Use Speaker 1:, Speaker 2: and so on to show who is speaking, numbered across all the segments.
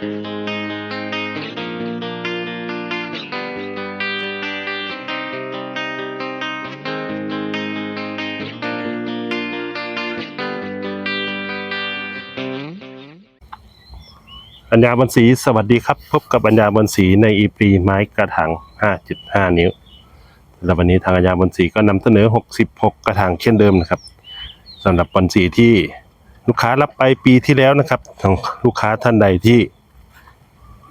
Speaker 1: ปัญญาบนสีสวัสดีครับ พบกับปัญญาบนสีในอีปีไม้กระถาง 5.5 นิ้วและวันนี้ทางปัญญาบนสีก็นำเสนอ 66 กระถางเช่นเดิมนะครับสำหรับบนสีที่ลูกค้ารับไปปีที่แล้วนะครับของลูกค้าท่านใดที่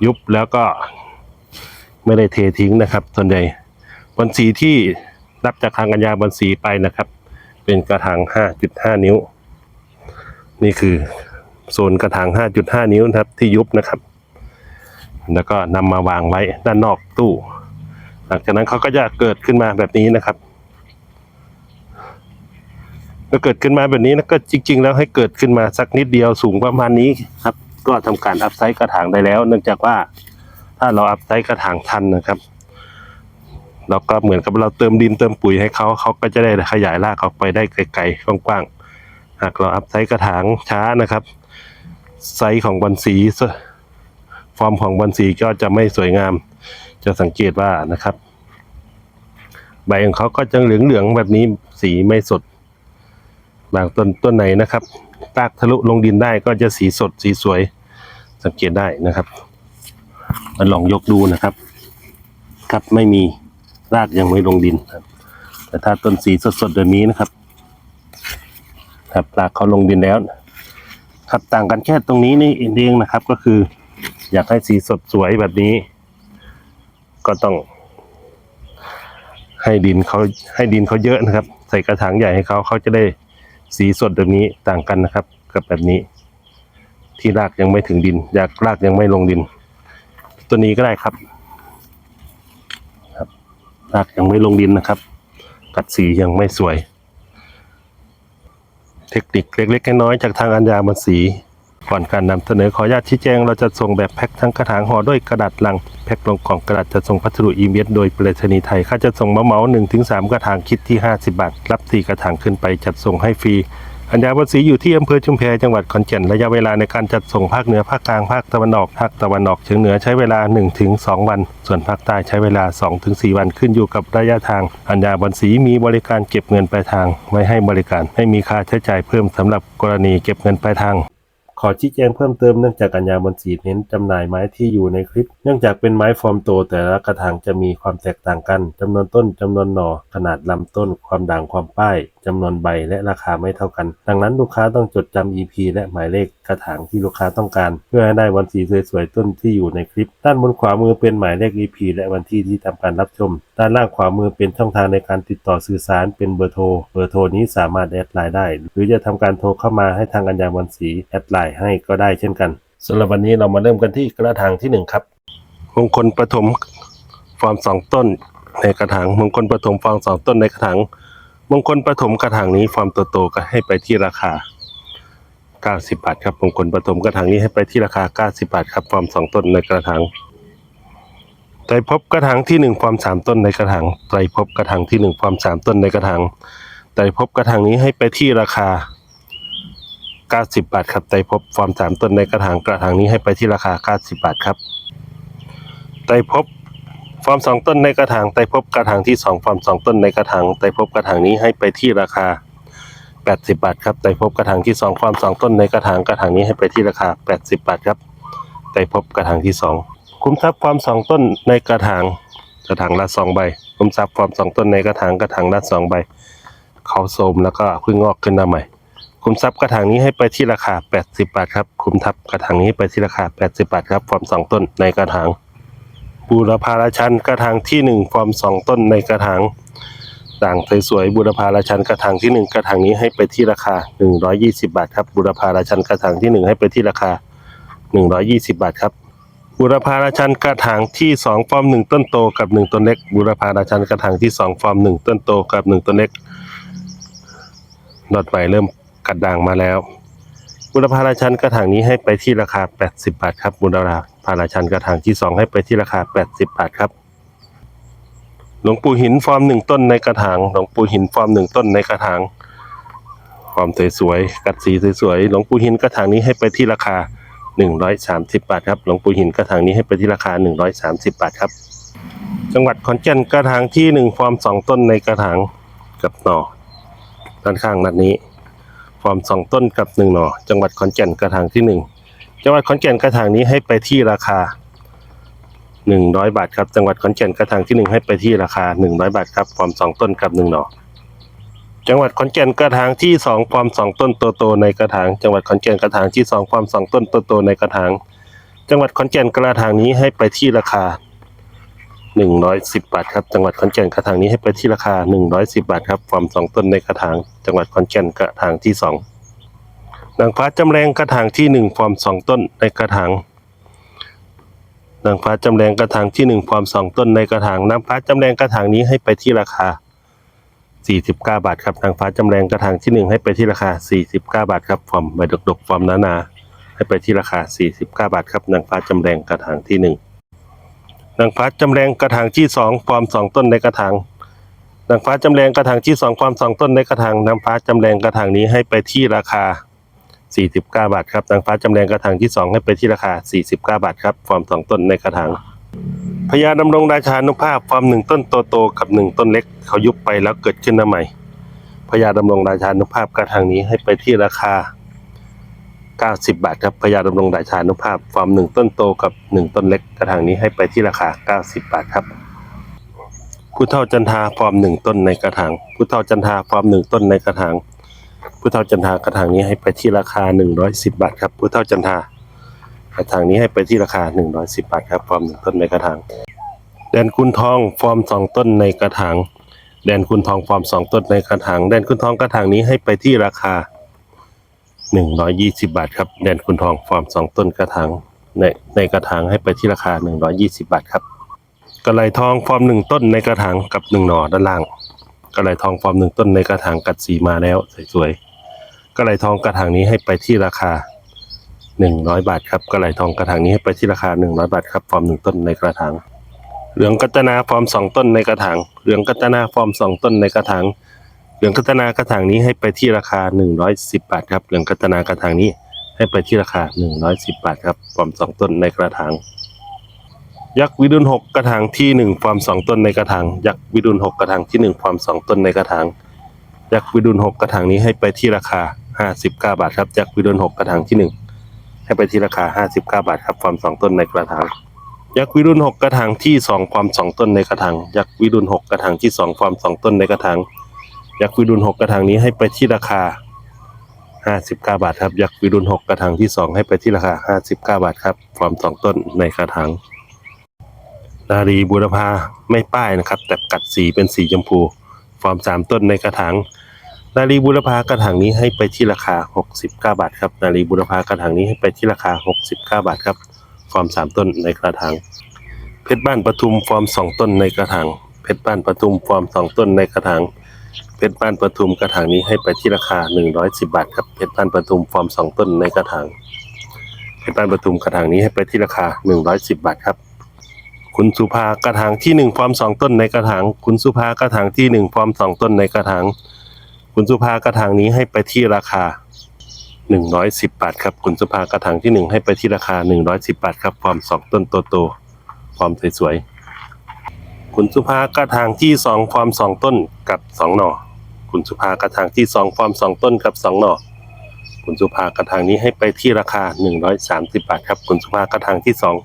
Speaker 1: ยุบแล้วก็ไม่ได้เททิ้งนะครับส่วนใหญ่บนสีที่รับจากทางปัญญาบนสีไปนะครับ เป็นกระถาง 5.5 นิ้ว นี่คือโซนกระถาง 5.5 นิ้วนะครับที่ยุบนะครับ แล้วก็นำมาวางไว้ด้านนอกตู้ หลังจากนั้นเขาก็จะเกิดขึ้นมาแบบนี้นะครับก็เกิดขึ้นมาแบบนี้นะก็จริง ๆ แล้วให้เกิดขึ้นมาสักนิดเดียวสูงประมาณนี้ครับ ก็ทำการอัพไซต์กระถางได้แล้ว เนื่องจากว่าถ้าเราอัพไซต์กระถางทันนะครับเราก็เหมือนกับเราเติมดินเติมปุ๋ยให้เขาเขาก็จะได้ขยายรากออกไปได้ไกลๆกว้างๆหากเราอัพไซต์กระถางช้านะครับ ไซส์ของบอลสีฟอร์มของบอลสีก็จะไม่สวยงาม จะสังเกตว่านะครับ ใบของเขาก็จะเหลืองๆแบบนี้สีไม่สด บางต้นต้นไหนนะครับรากทะลุลงดินได้ก็จะสีสดสีสวย สังเกตได้นะครับมาลองยกดูนะครับ ครับไม่มีรากยังไม่ลงดินครับ แต่ถ้าต้นสีสดๆแบบนี้นะครับ ครับรากเขาลงดินแล้ว ครับต่างกันแค่ตรงนี้นี่เองนะครับ ก็คือ อยากให้สีสดสวยแบบนี้ ก็ต้อง ให้ดินเขาให้ดินเขาเยอะนะครับ ใส่กระถางใหญ่ให้เขาเขาจะได้สีสดแบบนี้ต่างกันนะครับ กับแบบนี้ ที่รากยังไม่ถึงดิน อยากรากยังไม่ลงดิน ตัวนี้ก็ได้ครับ ครับ รากยังไม่ลงดินนะครับกัดสียังไม่สวย เทคนิคเล็กๆน้อยๆจากทางอัญญามาสีก่อนการนำเสนอขออนุญาตชี้แจงเราจะส่งแบบแพ็คทั้งกระถางห่อด้วยกระดาษลังแพ็คลงกล่องกระดาษจะส่งพัสดุอีเมลโดยไปรษณีย์ไทยค่าจะส่งมาเหมา1นถึงสามกระถางคิดที่ 50 บาท รับ 4 กระถางขึ้นไปจัดส่งให้ฟรี อัญญาวัสีอยู่ที่อำเภอชุมแพจังหวัดขอนแก่นระยะเวลาในการจัดส่งภาคเหนือภาคกลางภาคตะวันออกภาคตะวันออกเฉียงเหนือใช้เวลา 1-2 วัน ส่วนภาคใต้ใช้เวลา 2-4 วันขึ้นอยู่กับระยะทาง อัญญาบันสีมีบริการเก็บเงินปลายทาง ไว้ให้บริการไม่มีค่าใช้จ่ายเพิ่มสำหรับกรณีเก็บเงินปลายทางขอชี้แจงเพิ่มเติมเนื่องจากกัญญาบนสีเน้นจำหน่ายไม้ที่อยู่ในคลิป เนื่องจากเป็นไม้ฟอร์มโตแต่ละกระถางจะมีความแตกต่างกันจำนวนต้นจำนวนหน่อขนาดลำต้น ความด่างความป้าย จำนวนใบและราคาไม่เท่ากัน ดังนั้นลูกค้าต้องจดจำ EP และหมายเลขกระถางที่ลูกค้าต้องการ เพื่อให้ได้วันสีสวยๆต้นที่อยู่ในคลิป ด้านบนขวามือเป็นหมายเลข EP และวันที่ที่ทำการรับชม ด้านล่างขวามือเป็นช่องทางในการติดต่อสื่อสารเป็นเบอร์โทร เบอร์โทรนี้สามารถแอดไลน์ได้ หรือจะทำการโทรเข้ามาให้ทางอัญญาวันสีแอดไลน์ให้ก็ได้เช่นกันสำหรับวันนี้เรามาเริ่มกันที่กระถางที่หนึ่งครับมงคลปฐมฟอร์มสองต้นในกระถางมงคลปฐมฟอร์มสองต้นในกระถาง มงคลปฐมกระถางนี้ฟอร์มโตๆก็ให้ไปที่ราคา 90 บาทครับมงคลปฐมกระถางนี้ให้ไปที่ราคา 90 บาทครับฟอร์มสองต้นในกระถางไตรภพกระถางที่หนึ่งฟอร์มสามต้นในกระถางไตรภพกระถางที่หนึ่งฟอร์มสามต้นในกระถางไตรภพกระถางนี้ให้ไปที่ราคา 90 บาทครับไตรภพฟอร์มสามต้นในกระถางกระถางนี้ให้ไปที่ราคา 90 บาทครับไตรภพ ฟอร์มสองต้นในกระถางไตรภพกระถางที่สองฟอร์มสองต้นในกระถางไตรภพกระถางนี้ให้ไปที่ราคา 80 บาทครับไตรภพกระถางที่สองฟอร์มสองต้นในกระถางกระถางนี้ให้ไปที่ราคา 80 บาทครับไตรภพกระถางที่สองคุ้มทรัพย์ฟอร์มสองต้นในกระถางกระถางละสองใบคุ้มทรัพย์ฟอร์มสองต้นในกระถางกระถางละสองใบเขาโสมแล้วก็เพิ่งงอกขึ้นมาใหม่คุ้มทรัพย์กระถางนี้ให้ไปที่ราคา 80 บาทครับคุ้มทรัพย์กระถางนี้ไปที่ราคา 80 บาทครับฟอร์มสองต้นในกระถาง บูรพาราชันกระถางที่หนึ่งฟอร์มสองต้นในกระถางด่างสวยๆบูรพาราชันกระถางที่หนึ่งกระถางนี้ให้ไปที่ราคา120บาทครับบูรพาราชันกระถางที่หนึ่งให้ไปที่ราคา120บาทครับบูรพาราชันกระถางที่สองฟอร์มหนึ่งต้นโตกับหนึ่งต้นเล็กบูรพาราชันกระถางที่สองฟอร์มหนึ่งต้นโตกับหนึ่งต้นเล็กดอดใหม่เริ่มกัดด่างมาแล้วบุรพาราชันกระถางนี้ให้ไปที่ราคา 80 บาทครับบุรพา ราชันกระถางที่ 2 ให้ไปที่ราคา 80 บาทครับหลวงปู่หินฟอร์มหนึ่งต้นในกระถางหลวงปู่หินฟอร์มหนึ่งต้นในกระถางฟอร์มสวยๆกัดสีสวยๆหลวงปู่หินกระถางนี้ให้ไปที่ราคา 130 บาทครับหลวงปู่หินกระถางนี้ให้ไปที่ราคา 130 บาทครับ จังหวัดขอนแก่นกระถางที่หนึ่งฟอร์มสองต้นในกระถางกับหน่อด้านข้างนัดนี้ ฟอร์มสองต้นกับหนึ่งหน่อ จังหวัดขอนแก่นกระถางที่หนึ่ง จังหวัดขอนแก่นกระถางนี้ให้ไปที่ราคา 100 บาทครับ จังหวัดขอนแก่นกระถางที่หนึ่งให้ไปที่ราคา 100 บาทครับฟอร์มสองต้นกับหนึ่งหน่อจังหวัดขอนแก่นกระถางที่สองฟอร์มสองต้นโตๆในกระถาง จังหวัดขอนแก่นกระถางที่สองฟอร์มสองต้นโตๆในกระถาง จังหวัดขอนแก่นกระถางนี้ให้ไปที่ราคา 110 บาทครับ จังหวัดขอนแก่นกระถางนี้ให้ไปที่ราคา 110 บาทครับฟอร์มสองต้นในกระถาง จังหวัดขอนแก่นกระถางที่สอง นางฟ้าจำแรงกระถางที่หนึ่งฟอร์มสองต้นในกระถางนางฟ้าจำแรงกระถางที่หนึ่งฟอร์มสองต้นในกระถางนางฟ้าจำแรงกระถางนี้ให้ไปที่ราคา 49 บาทครับนางฟ้าจำแรงกระถางที่หนึ่งให้ไปที่ราคา 49 บาทครับฟอร์มใบดกๆฟอร์มหนาๆให้ไปที่ราคา 49 บาทครับนางฟ้าจำแรงกระถางที่หนึ่งนางฟ้าจำแรงกระถางที่สองฟอร์มสองต้นในกระถางนางฟ้าจำแรงกระถางที่สองฟอร์มสองต้นในกระถางนางฟ้าจำแรงกระถางนี้ให้ไปที่ราคา 49 บาทครับนางฟ้าจำแรงกระถางที่สองให้ไปที่ราคา 49 บาทครับฟอร์มสองต้นในกระถางพญาดำรงราชานุภาพฟอร์มหนึ่งต้นโตๆกับหนึ่งต้นเล็ก เขายุบไปแล้วเกิดขึ้นมาใหม่พญาดำรงราชานุภาพกระถางนี้ให้ไปที่ราคา 90 บาทครับพญาดำรงราชานุภาพฟอร์มหนึ่งต้นโตกับหนึ่งต้นเล็ก กระถางนี้ให้ไปที่ราคา 90 บาทครับผู้เฒ่าจันทาฟอร์มหนึ่งต้นในกระถางผู้เฒ่าจันทาฟอร์มหนึ่งต้นในกระถาง ผู้เฒ่าจันทากระถางนี้ให้ไปที่ราคา 110 บาทครับผู้เฒ่าจันทากระถางนี้ให้ไปที่ราคา 110 บาทครับฟอร์มหนึ่งต้นในกระถางแดนคุณทองฟอร์มสองต้นในกระถางแดนคุณทองฟอร์มสองต้นในกระถางแดนคุณทองกระถางนี้ให้ไปที่ราคา 120 บาทครับแดนคุณทองฟอร์มสองต้นกระถางในในกระถางให้ไปที่ราคา 120 บาทครับกระไหลทองฟอร์มหนึ่งต้นในกระถางกับหนึ่งหน่อด้านล่าง กระไหลทองฟอร์มหนึ่งต้นในกระถางกัดสีมาแล้วสวยๆกระไหลทองกระถางนี้ให้ไปที่ราคา 100 บาทครับกระไหลทองกระถางนี้ให้ไปที่ราคา 100 บาทครับฟอร์มหนึ่งต้นในกระถางเหลืองกัตนาฟอร์มสองต้นในกระถางเหลืองกัตนาฟอร์มสองต้นในกระถางเหลืองกัตนากระถางนี้ให้ไปที่ราคา 110 บาทครับเหลืองกัตนากระถางนี้ให้ไปที่ราคา 110 บาทครับฟอร์มสองต้นในกระถาง ยักษ์วิดุลหกกระถางที่หนึ่งฟอร์มสองต้นในกระถางยักษ์วิดุลหกกระถางที่หนึ่งฟอร์มสองต้นในกระถางยักษ์วิดุลหกกระถางนี้ให้ไปที่ราคา59บเก้าบาทครับยักษ์วิดุลหกกระถางที่หนึ่งให้ไปที่ราคา59บเก้าบาทครับฟอร์มสองต้นในกระถางยักษ์วิรุณหกกระถางที่สองความสองต้นในกระถางยักษ์วิรุณหกกระถางที่สองความสองต้นในกระถางยักษ์วิรุณหกกระถางนี้ให้ไปที่ราคาห้าสิบเก้าบาทครับยักษ์วิรุณหกกระถางที่สองให้ไปที่ราคาห้าสิบเก้าบาทครับความสองต้นในกระถาง นารีบูรพาไม่ป้ายนะครับ แต่กัดสีเป็นสีชมพู ฟอร์มสามต้นในกระถางนารีบุรพากระถางนี้ให้ไปที่ราคา 69 บาทครับนารีบุรพากระถางนี้ให้ไปที่ราคา 69 บาทครับ ฟอร์มสามต้นในกระถางเพชรบ้านปทุมฟอร์มสองต้นในกระถางเพชรบ้านปทุมฟอร์มสองต้นในกระถางเพชรบ้านปทุมกระถางนี้ให้ไปที่ราคา 110 บาทครับเพชรบ้านปทุมฟอร์มสองต้นในกระถางเพชรบ้านปทุมกระถางนี้ให้ไปที่ราคา 110 บาทครับ คุณสุภากระถางที่หนึ่งฟอร์มสองต้นในกระถาง คุณสุภากระถางที่หนึ่งฟอร์มสองต้นในกระถาง คุณสุภากระถางนี้ให้ไปที่ราคา110บบาทครับ คุณสุภากระถางที่หนึ่งให้ไปที่ราคา110บบาทครับฟอร์มสองต้นโตๆฟอร์มสวยๆ คุณสุภากระถางที่สองฟอร์มสองต้นกับสองหน่อ คุณสุภากระถางที่สองฟอร์มสองต้นกับสองหน่อคุณสุภากระถางนี้ให้ไปที่ราคา 130 บาทครับ คุณสุภากระถางที่สอง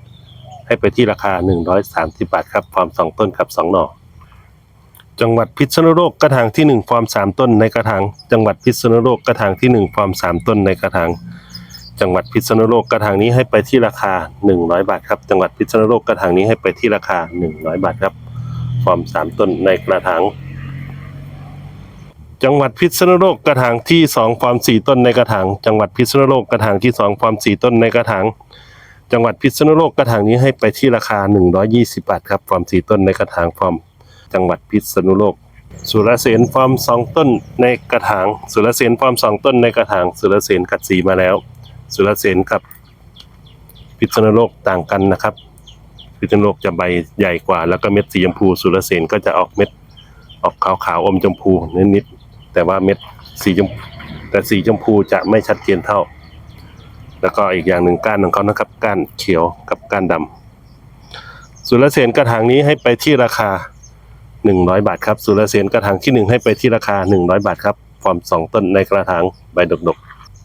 Speaker 1: ให้ไปที่ราคา 130 บาทครับฟอร์มสองต้นกับสองหน่อ จังหวัดพิษณุโลกกระถางที่หนึ่งฟอร์มสามต้นในกระถาง จังหวัดพิษณุโลกกระถางที่หนึ่งฟอร์มสามต้นในกระถาง จังหวัดพิษณุโลกกระถางนี้ให้ไปที่ราคา 100 บาทครับ จังหวัดพิษณุโลกกระถางนี้ให้ไปที่ราคา 100 บาทครับ ฟอร์มสามต้นในกระถางจังหวัดพิษณุโลกกระถางที่สองฟอร์มสี่ต้นในกระถาง จังหวัดพิษณุโลกกระถางที่สองฟอร์มสี่ต้นในกระถาง จังหวัดพิษณุโลกกระถางนี้ให้ไปที่ราคา 120 บาทครับฟอร์มสี่ต้นในกระถางฟอร์มจังหวัดพิษณุโลก สุรเสนฟอร์มสองต้นในกระถาง สุรเสนฟอร์มสองต้นในกระถาง สุรเสนกัดสีมาแล้ว สุรเสนกับพิษณุโลกต่างกันนะครับ พิษณุโลกจะใบใหญ่กว่า แล้วก็เม็ดสีชมพู สุรเสนก็จะออกเม็ดออกขาวขาวๆอมชมพูนิดๆแต่ว่าเม็ดสีชมแต่สีชมพูจะไม่ชัดเจนเท่า แล้วก็อีกอย่างหนึ่งก้านของเขานะครับ ก้านเขียวกับก้านดำสุรเสนกระถางนี้ให้ไปที่ราคา 100 บาทครับสุรเสนกระถางที่ 1 ให้ไปที่ราคา 100 บาทครับฟอร์ม2 ต้นในกระถางใบดก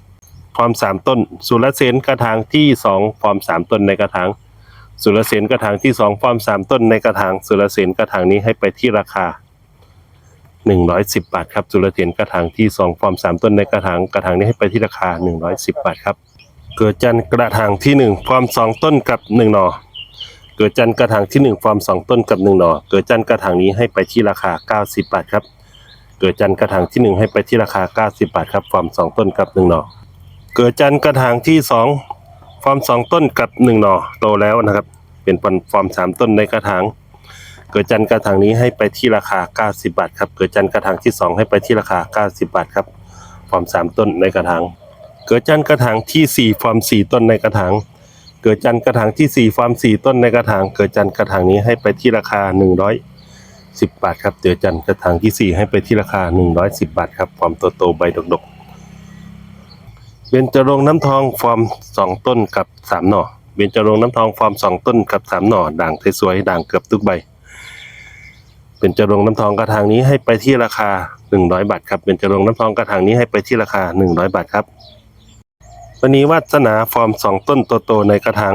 Speaker 1: ๆฟอร์ม3 ต้น สุรเสนกระถางที่ 2 ฟอร์ม 3 ต้นในกระถางสุรเสนกระถางที่ 2 ฟอร์ม 3 ต้นในกระถางสุรเสนกระถางนี้ให้ไปที่ราคา 110 บาทครับสุรเสนกระถางที่ 2 ฟอร์ม 3 ต้นในกระถางกระถางนี้ให้ไปที่ราคา 110 บาทครับ เกิดจันกระถางที่1ฟอร์ม2 ต้นกับ 1 หน่อเกิดจันกระถางที่1ฟอร์ม2 ต้นกับ 1 หน่อเกิดจันกระถางนี้ให้ไปที่ราคา 90 บาทครับ เกิดจันกระถางที่ 1 ให้ไปที่ราคา 90 บาทครับฟอร์ม2 ต้นกับ 1 หน่อเกิดจันกระถางที่2ฟอร์ม2 ต้นกับ 1 หน่อโตแล้วนะครับ เป็นฟอร์ม 3 ต้นในกระถาง เกิดจันกระถางนี้ให้ไปที่ราคา 90 บาทครับ เกิดจันกระถางที่ 2 ให้ไปที่ราคา 90 บาทครับ ฟอร์ม 3 ต้นในกระถาง เกิดจันกระถางที่ 4 ฟอร์ม 4 ต้นในกระถาง เกิดจันกระถางที่ 4ฟาร์ม 4 ต้นในกระถาง เกิดจันกระถางนี้ให้ไปที่ราคา 110 บาทครับ เกิดจันกระถางที่ 4 ให้ไปที่ราคา 110 บาทครับ ฟอร์มโตๆใบดกๆ เบญจรงน้ำทองฟอร์ม 2 ต้นกับ 3 หน่อ เบญจรงน้ำทองฟอร์ม 2 ต้นกับ 3 หน่อ ด่างสวยๆ ด่างเกือบทุกใบเบญจรงน้ำทองกระถางนี้ให้ไปที่ราคา 100 บาทครับเบญจรงน้ำทองกระถางนี้ให้ไปที่ราคา 100 บาทครับ มณีวาสนาฟอร์มสองต้นโตๆในกระถาง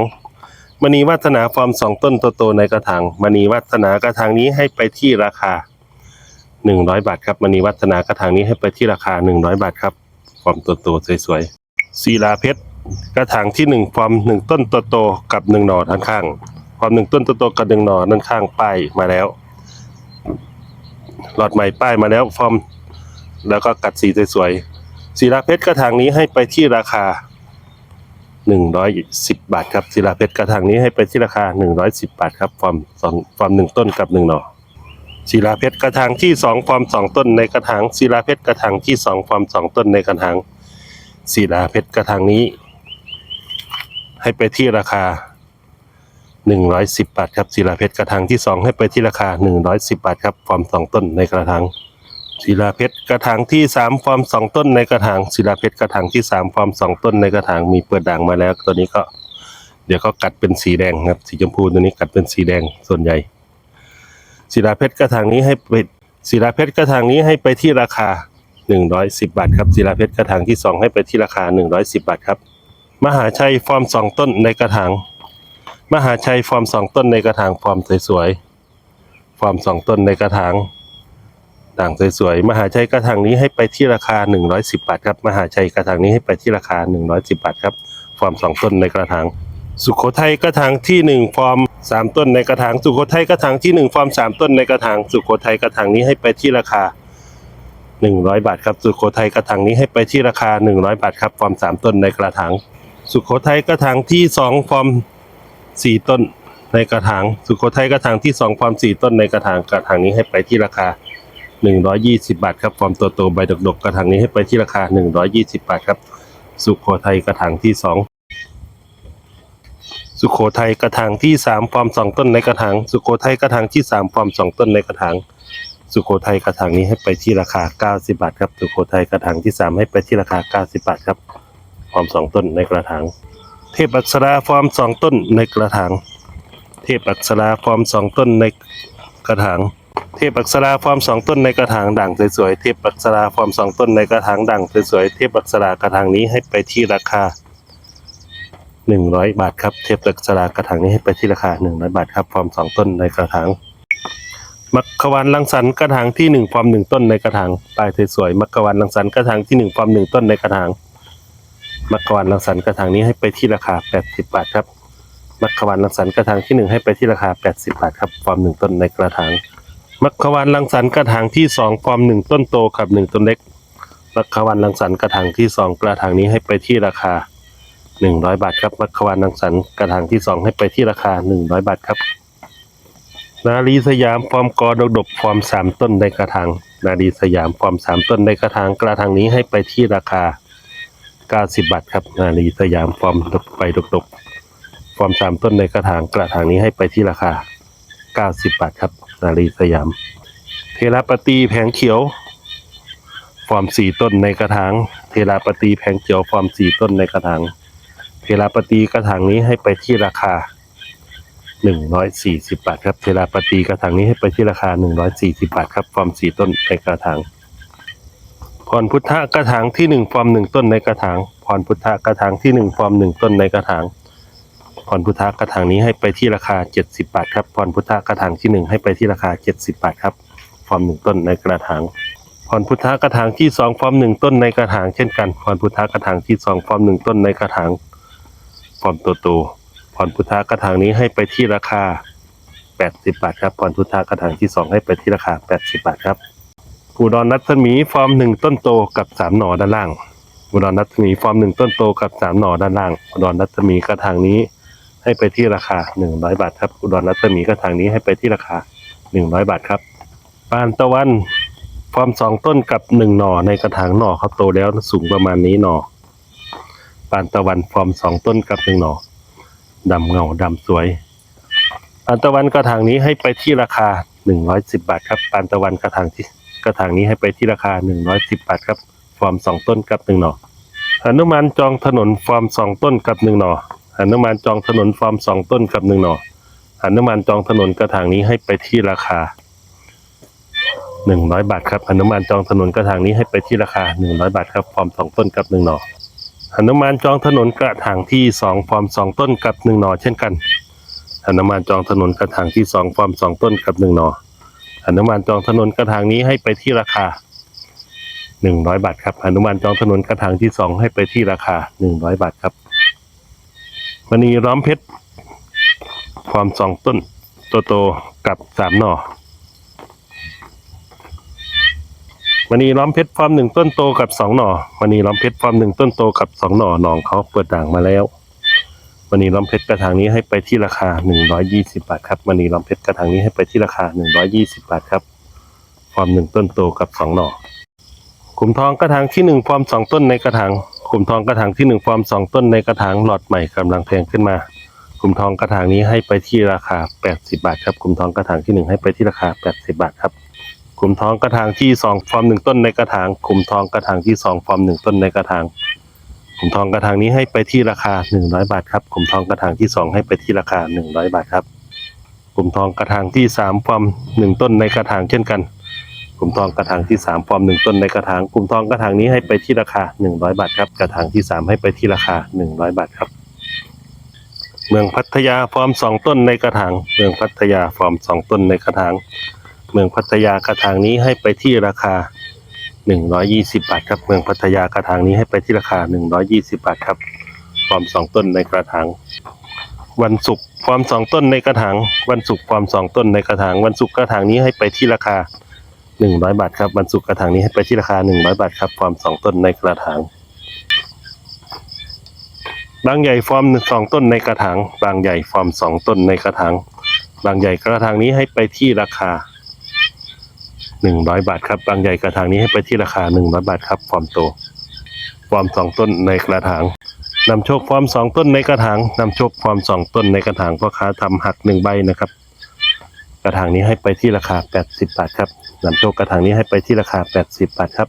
Speaker 1: มณีวาสนาฟอร์มสองต้นโตๆในกระถางมณีวาสนากระถางนี้ให้ไปที่ราคาหนึ่งร้อยบาทครับมณีวาสนากระถางนี้ให้ไปที่ราคาหนึ่งร้อยบาทครับฟอร์มโตๆสวยๆศิลาเพชรกระถางที่หนึ่งฟอร์มหนึ่งต้นโตๆกับหนึ่งหน่อด้านข้างฟอร์มหนึ่งต้นโตๆกับหนึ่งหน่อด้านข้างป้ายมาแล้ว หลอดใหม่ป้ายมาแล้วฟอร์มแล้วก็กัดสีสวยๆศิลาเพชรกระถางนี้ให้ไปที่ราคา หนึ่งร้อยสิบบาทครับศิลาเพชรกระถางนี้ให้ไปที่ราคาหนึ่งร้อยสิบบาทครับฟอร์มสองฟอร์มหนึ่งต้นกับหนึ่งหน่อศิลาเพชรกระถางที่สองฟอร์มสองต้นในกระถางศิลาเพชรกระถางที่สองฟอร์มสองต้นในกระถางศิลาเพชรกระถางนี้ ให้ไปที่ราคาหนึ่งร้อยสิบบาทครับศิลาเพชรกระถางที่สองให้ไปที่ราคาหนึ่งร้อยสิบบาทครับฟอร์มสองต้นในกระถาง ศิลาเพชรกระถางที่สามฟอร์มสองต้นในกระถางศิลาเพชรกระถางที่สามฟอร์มสองต้นในกระถางมีเปิดด่างมาแล้วตัวนี้ก็ เดี๋ยวก็กัดเป็นสีแดงครับ สีชมพูตัวนี้กัดเป็นสีแดงส่วนใหญ่ศิลาเพชรกระถางนี้ให้ไปศิลาเพชรกระถางนี้ให้ไปที่ราคาหนึ่งร้อยสิบบาทครับศิลาเพชรกระถางที่สองให้ไปที่ราคาหนึ่งร้อยสิบบาทครับ มหาชัยฟอร์มสองต้นในกระถางมหาชัยฟอร์มสองต้นในกระถางฟอร์มสวยๆฟอร์มสองต้นในกระถาง ด่างสวยๆ มหาชัยกระถางนี้ให้ไปที่ราคา 110 บาทครับ มหาชัยกระถางนี้ให้ไปที่ราคา 110 บาทครับ ฟอร์ม 2 ต้นในกระถาง สุโขทัยกระถางที่ 1 ฟอร์ม 3 ต้นในกระถาง สุโขทัยกระถางที่ 1 ฟอร์ม 3 ต้นในกระถาง สุโขทัยกระถางนี้ให้ไปที่ราคา 100 บาทครับ สุโขทัยกระถางนี้ให้ไปที่ราคา 100 บาทครับ ฟอร์ม 3 ต้นในกระถาง สุโขทัยกระถางที่ 2 ฟอร์ม 4 ต้นในกระถาง สุโขทัยกระถางที่2ฟอร์ม4 ต้นในกระถาง กระถางนี้ให้ไปที่ราคา 120 บาทครับฟอร์มตัวโตใบดกๆกระถางนี้ให้ไปที่ราคา 120 บาทครับ สุโขทัยกระถางที่ 2 สุโขทัยกระถางที่ 3 ฟอร์ม 2 ต้นในกระถางสุโขทัยกระถางที่ 3 ฟอร์ม 2 ต้นในกระถางสุโขทัยกระถางนี้ให้ไปที่ราคา 90 บาทครับ สุโขทัยกระถางที่ 3 ให้ไปที่ราคา 90 บาทครับ ฟอร์ม 2 ต้นในกระถาง เทพอักษราฟอร์ม 2 ต้นในกระถาง เทพอักษราฟอร์ม 2 ต้นในกระถาง เทพอักษราฟอร์มสองต้นในกระถางด่างสวยๆ เทพอักษราฟอร์มสองต้นในกระถางด่างสวยๆ เทพอักษรากระถางนี้ให้ไปที่ราคาหนึ่งร้อยบาทครับ เทพอักษรากระถางนี้ให้ไปที่ราคาหนึ่งร้อยบาทครับฟอร์มสองต้นในกระถางมักขวานลังสรรกระถางที่หนึ่งฟอร์มหนึ่งต้นในกระถางปลายสวยๆมักขวานลังสรรกระถางที่หนึ่งฟอร์มหนึ่งต้นในกระถางมักขวานลังสรรกระถางนี้ให้ไปที่ราคาแปดสิบบาทครับมักขวานลังสรรกระถางที่หนึ่งให้ไปที่ราคาแปดสิบบาทครับฟอร์มหนึ่งต้นในกระถาง มัคควานลังสรรกระถางที่สองฟอร์มหนึ่งต้นโตกับหนึ่งต้นเล็ก มัคควานลังสรรกระถางที่สองกระถางนี้ให้ไปที่ราคาหนึ่งร้อยบาทครับ มัคควานลังสรรกระถางที่สองให้ไปที่ราคาหนึ่งร้อยบาทครับ นาลีสยามฟอร์มกอดกดกฟอร์มสามต้นในกระถางนาลีสยามฟอร์มสามต้นในกระถางกระถางนี้ให้ไปที่ราคาเก้าสิบบาทครับ นาลีสยามฟอร์มดกไปดกดกฟอร์มสามต้นในกระถางกระถางนี้ให้ไปที่ราคาเก้าสิบบาทครับ นาลีสยาม เทราปตีแผงเขียว ฟอร์มสี่ต้นในกระถาง เทราปตีแผงเขียวฟอร์มสี่ต้นในกระถาง เทราปตีกระถางนี้ให้ไปที่ราคาหนึ่งร้อยสี่สิบบาทครับ เทราปตีกระถางนี้ให้ไปที่ราคาหนึ่งร้อยสี่สิบบาทครับฟอร์มสี่ต้นในกระถางพรพุทธะกระถางที่หนึ่งฟอร์มหนึ่งต้นในกระถางพรพุทธะกระถางที่หนึ่งฟอร์มหนึ่งต้นในกระถาง พรพุทธะกระถางนี้ให้ไปที่ราคาเจ็ดสิบบาทครับพรพุทธะกระถางที่หนึ่งให้ไปที่ราคาเจ็ดสิบบาทครับฟอร์มหนึ่งต้นในกระถางพรพุทธะกระถางที่สองฟอร์มหนึ่งต้นในกระถางเช่นกันพรพุทธะกระถางที่สองฟอร์มหนึ่งต้นในกระถางฟอร์มโตโตพรพุทธะกระถางนี้ให้ไปที่ราคา 80 บาทครับพรพุทธะกระถางที่สองให้ไปที่ราคา 80 บาทครับอุดรนัทมีฟอร์มหนึ่งต้นโตกับสามหน่อด้านล่างอุดรนัทมีฟอร์มหนึ่งต้นโตกับสามหน่อด้านล่างอุดรนัทมีกระถางนี้ ให้ไปที่ราคา 100 บาทครับอุดรนัทมีกระถางนี้ให้ไปที่ราคา 100 บาทครับปานตะวันฟอร์มสองต้นกับหนึ่งหน่อในกระถางหน่อเขาโตแล้วสูงประมาณนี้หน่อปานตะวันฟอร์มสองต้นกับหนึ่งหน่อดำเงาดำสวยปานตะวันกระถางนี้ให้ไปที่ราคาหนึ่งร้อยสิบบาทครับปานตะวันกระถางที่กระถางนี้ให้ไปที่ราคาหนึ่งร้อยสิบบาทครับฟอร์มสองต้นกับหนึ่งหน่อหนุมานจองถนนฟอร์มสองต้นกับหนึ่งหน่อ หนุมานจองถนนฟอร์มสองต้นกับหนึ่งหน่อหนุมานจองถนนกระถางนี้ให้ไปที่ราคาหนึ่งร้อยบาทครับหนุมานจองถนนกระถางนี้ให้ไปที่ราคาหนึ่งร้อยบาทครับฟอร์มสองต้นกับหนึ่งหน่อหนุมานจองถนนกระถางที่สองฟอร์มสองต้นกับหนึ่งหน่อเช่นกันหนุมานจองถนนกระถางที่สองฟอร์มสองต้นกับหนึ่งหน่อหนุมานจองถนนกระถางนี้ให้ไปที่ราคาหนึ่งร้อยบาทครับหนุมานจองถนนกระถางที่สองให้ไปที่ราคาหนึ่งร้อยบาทครับ มณีร้อมเพชรฟอร์มสองต้น โตโตกับสามหน่อวันนี้ล้อมเพชรฟอร์มหนึ่งต้นโตกับสองหน่อวันนี้ล้อมเพชรฟอร์มหนึ่งต้นโตกับสองหน่อหนองเขาเปิดด่างมาแล้ววันนี้ล้อมเพชรกระถางนี้ให้ไปที่ราคาหนึ่งร้อยยี่สิบาทครับวันนี้ล้อมเพชรกระถางนี้ให้ไปที่ราคาหนึ่งร้อยยี่สิบาทครับฟอร์มหนึ่งต้นโตกับสองหน่อขุมทองกระถางที่หนึ่งฟอร์มสองต้นในกระถาง ขุมทองกระถางที่หนึ่งฟอร์มสองต้นในกระถางหลอดใหม่กำลังแพงขึ้นมาขุมทองกระถางนี้ให้ไปที่ราคาแปดสิบาทครับขุมทองกระถางที่หนึ่งให้ไปที่ราคาแปดสิบาทครับขุมทองกระถางที่สองฟอร์มหนึ่งต้นในกระถางขุมทองกระถางที่สองฟอร์มหนึ่งต้นในกระถางขุมทองกระถางนี้ให้ไปที่ราคาหนึ่งร้อยบาทครับขุมทองกระถางที่สองให้ไปที่ราคาหนึ่งร้อยบาทครับขุมทองกระถางที่สามฟอร์มหนึ่งต้นในกระถางเช่นกัน ขุมทองกระถางที่สามฟอร์มหนึ่งต้นในกระถางขุมทองกระถางนี้ให้ไปที่ราคาหนึ่งร้อยบาทครับ กระถางที่สามให้ไปที่ราคาหนึ่งร้อยบาทครับ เมืองพัทยาฟอร์มสองต้นในกระถาง เมืองพัทยาฟอร์มสองต้นในกระถาง เมืองพัทยากระถางนี้ให้ไปที่ราคา 120 บาทครับ เมืองพัทยากระถางนี้ให้ไปที่ราคา 120 บาทครับ ฟอร์มสองต้นในกระถางวันศุกร์ฟอร์มสองต้นในกระถาง วันศุกร์ฟอร์มสองต้นในกระถาง วันศุกร์กระถางนี้ให้ไปที่ราคา 100บาทครับวันศุกร์กระถางนี้ให้ไปที่ราคา100บาทครับฟอร์มสองต้นในกระถางบางใหญ่ฟอร์มสองต้นในกระถางบางใหญ่ฟอร์มสองต้นในกระถางบางใหญ่กระถางนี้ให้ไปที่ราคาหนึ่งร้อยบาทครับบางใหญ่กระถางนี้ให้ไปที่ราคาหนึ่งร้อยบาทครับฟอร์มโตฟอร์มสองต้นในกระถางนำโชคฟอร์มสองต้นในกระถางนำโชคฟอร์มสองต้นในกระถางพ่อค้าทำหักหนึ่งใบนะครับ กระถางนี้ให้ไปที่ราคาแปดสิบาทครับนำโชคกระถางนี้ให้ไปที่ราคาแปดสิบาทครับ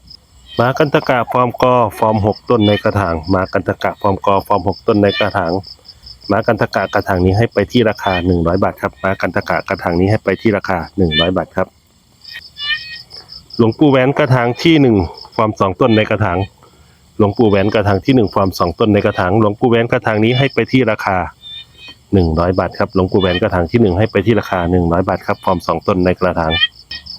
Speaker 1: มากันตะกะฟอร์มกอฟอร์มหกต้นในกระถาง มากันตะกะฟอร์มกอฟอร์มหกต้นในกระถาง มากันตะกะกระถางนี้ให้ไปที่ราคาหนึ่งร้อยบาทครับ มากันตะกะกระถางนี้ให้ไปที่ราคาหนึ่งร้อยบาทครับหลวงปู่แหวนกระถางที่หนึ่งฟอร์มสองต้นในกระถางหลวงปู่แหวนกระถางที่หนึ่งฟอร์มสองต้นในกระถางหลวงปู่แหวนกระถางนี้ให้ไปที่ราคา หนึ่งร้อยบาทครับหลวงปู่แหวนกระถางที่หนึ่งให้ไปที่ราคาหนึ่งร้อยบาทครับฟอร์มสองต้นในกระถาง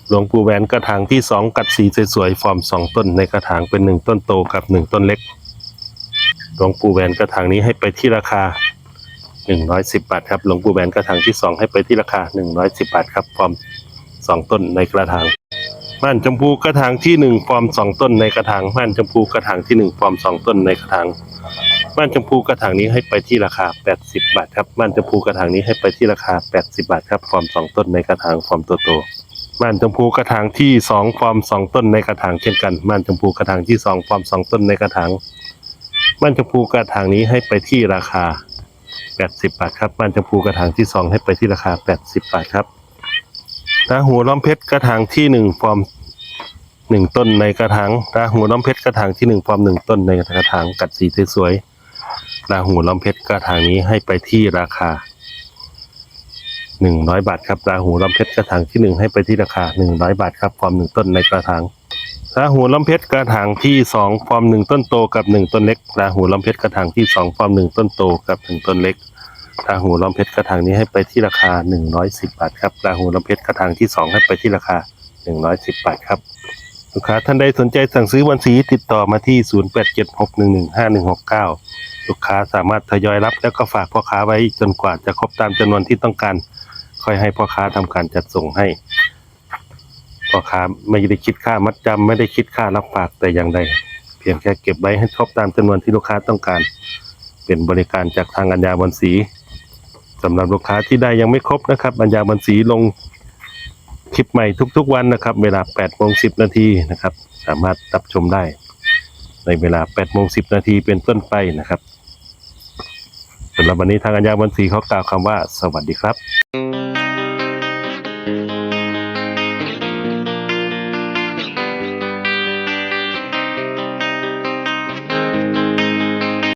Speaker 1: หลวงปู่แหวนกระถางที่สองกัดสีสวยๆฟอร์มสองต้นในกระถางเป็นหนึ่งต้นโตกับหนึ่งต้นเล็กหลวงปู่แหวนกระถางนี้ให้ไปที่ราคาหนึ่งร้อยสิบบาทครับหลวงปู่แหวนกระถางที่สองให้ไปที่ราคาหนึ่งร้อยสิบบาทครับฟอร์มสองต้นในกระถางม่านชมพูกระถางที่หนึ่งฟอร์มสองต้นในกระถางม่านชมพูกระถางที่หนึ่งฟอร์มสองต้นในกระถาง ม่านชมพูกระถางนี้ให้ไปที่ราคาแปดสิบาทครับม่านชมพูกระถางนี้ให้ไปที่ราคาแปดสิบาทครับฟอร์มสองต้นในกระถางฟอร์มโตโตม่านชมพูกระถางที่สองฟอร์มสองต้นในกระถางเช่นกันม่านชมพูกระถางที่สองฟอร์มสองต้นในกระถางม่านชมพูกระถางนี้ให้ไปที่ราคาแปดสิบาทครับม่านชมพูกระถางที่สองให้ไปที่ราคาแปดสิบาทครับตาหัวล้อมเพชรกระถางที่หนึ่งฟอร์มหนึ่งต้นในกระถางตาหัวน้ำเพชรกระถางที่หนึ่งฟอร์มหนึ่งต้นในกระถางกัดสีสวยๆ ราหูล้อมเพชรกระถางนี้ให้ไปที่ราคาหนึ่งร้อยบาทครับราหูล้อมเพชรกระถางที่หนึ่งให้ไปที่ราคาหนึ่งร้อยบาทครับฟอร์มหนึ่งต้นในกระถางราหูล้อมเพชรกระถางที่สองฟอร์มหนึ่งต้นโตกับหนึ่งต้นเล็กราหูล้อมเพชรกระถางที่สองฟอร์มหนึ่งต้นโตกับหนึ่งต้นเล็กราหูล้อมเพชรกระถางนี้ให้ไปที่ราคาหนึ่งร้อยสิบบาทครับราหูล้อมเพชรกระถางที่สองให้ไปที่ราคาหนึ่งร้อยสิบบาทครับลูกค้าท่านใดสนใจสั่งซื้อวันสีติดต่อมาที่ 0876115169 ลูกค้าสามารถทยอยรับ แล้วก็ฝากพ่อค้าไว้จนกว่าจะครบตามจำนวนที่ต้องการ ค่อยให้พ่อค้าทำการจัดส่งให้พ่อค้าไม่ได้คิดค่ามัดจำไม่ได้คิดค่ารับฝากแต่อย่างใดเพียงแค่เก็บไว้ให้ครบตามจำนวนที่ลูกค้าต้องการ เป็นบริการจากทางอัญญาบนสีสำหรับลูกค้าที่ได้ยังไม่ครบนะครับอัญญาบนสีลงคลิปใหม่ทุกๆวันนะครับ เวลา8โมง10 นาทีนะครับ สามารถรับชมได้ ในเวลา8โมง10 นาทีเป็นต้นไปนะครับ สำหรับวันนี้ทางอัญญาบันสีเขากล่าวคำว่าสวัสดีครับ